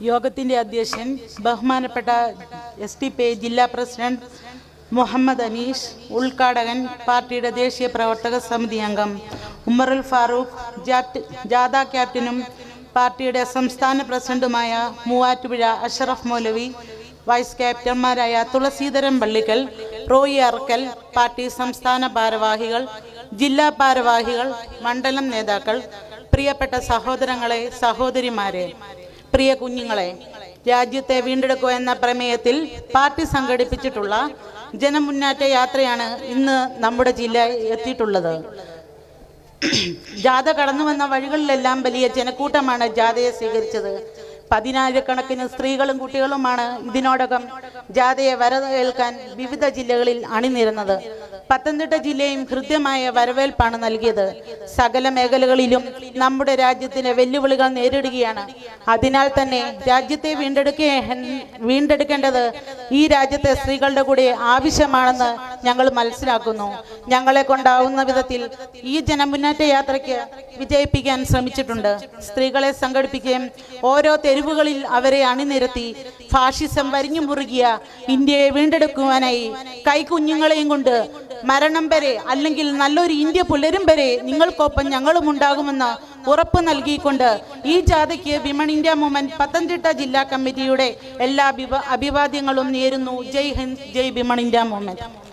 യോഗത്തിന്റെ അധ്യക്ഷൻ ബഹുമാനപ്പെട്ട എസ് ടി പി ജില്ലാ പ്രസിഡന്റ് മുഹമ്മദ് അനീഷ് ഉദ്ഘാടകൻ പാർട്ടിയുടെ ദേശീയ പ്രവർത്തക സമിതി അംഗം ഉമറുൽ ഫാറൂഖ് ജാഥ ക്യാപ്റ്റനും പാർട്ടിയുടെ സംസ്ഥാന പ്രസിഡന്റുമായ മൂവാറ്റുപുഴ അഷറഫ് മൗലവി വൈസ് ക്യാപ്റ്റന്മാരായ തുളസീധരൻ പള്ളിക്കൽ റോയി അറക്കൽ പാർട്ടി സംസ്ഥാന ഭാരവാഹികൾ ജില്ലാ ഭാരവാഹികൾ മണ്ഡലം നേതാക്കൾ പ്രിയപ്പെട്ട സഹോദരങ്ങളെ സഹോദരിമാരെ. പ്രിയ കുഞ്ഞുങ്ങളെ രാജ്യത്തെ വീണ്ടെടുക്കുക എന്ന പ്രമേയത്തിൽ പാർട്ടി സംഘടിപ്പിച്ചിട്ടുള്ള ജനമുന്നേറ്റ യാത്രയാണ് ഇന്ന് നമ്മുടെ ജില്ല എത്തിയിട്ടുള്ളത്. ജാഥ കടന്നു വന്ന വഴികളിലെല്ലാം വലിയ ജനക്കൂട്ടമാണ് ജാഥയെ സ്വീകരിച്ചത്. പതിനായിരക്കണക്കിന് സ്ത്രീകളും കുട്ടികളുമാണ് ഇതിനോടകം ജാഥയെ വരവേൽക്കാൻ വിവിധ ജില്ലകളിൽ അണിനിരുന്നത്. പത്തനംതിട്ട ജില്ലയും ഹൃദ്യമായ വരവേൽപ്പാണ് നൽകിയത്. സകല മേഖലകളിലും നമ്മുടെ രാജ്യത്തിന് വെല്ലുവിളികൾ നേരിടുകയാണ്. അതിനാൽ തന്നെ രാജ്യത്തെ വീണ്ടെടുക്കേ വീണ്ടെടുക്കേണ്ടത് ഈ രാജ്യത്തെ സ്ത്രീകളുടെ കൂടെ ആവശ്യമാണെന്ന് ഞങ്ങൾ മനസ്സിലാക്കുന്നു. ഞങ്ങളെ കൊണ്ടാവുന്ന വിധത്തിൽ ഈ ജനമുന്നേറ്റ യാത്രയ്ക്ക് വിജയിപ്പിക്കാൻ ശ്രമിച്ചിട്ടുണ്ട്. സ്ത്രീകളെ സംഘടിപ്പിക്കുകയും ഓരോ തെരുവുകളിൽ അവരെ അണിനിരത്തി ഫാഷിസം വരിഞ്ഞു മുറുകിയ ഇന്ത്യയെ വീണ്ടെടുക്കുവാനായി കൈകുഞ്ഞുങ്ങളെയും കൊണ്ട് മരണം വരെ അല്ലെങ്കിൽ നല്ലൊരു ഇന്ത്യ പുലരും വരെ നിങ്ങൾക്കൊപ്പം ഞങ്ങളും ഉണ്ടാകുമെന്ന് ഉറപ്പ് നൽകിക്കൊണ്ട് ഈ ജാഥയ്ക്ക് വിമൺ ഇന്ത്യ മൂവ്മെന്റ് പത്തനംതിട്ട ജില്ലാ കമ്മിറ്റിയുടെ എല്ലാ അഭിവാദ്യങ്ങളും നേരുന്നു. ജയ് ഹിന്ദ് ജയ് വിമൺ ഇന്ത്യ മൂവ്മെന്റ്.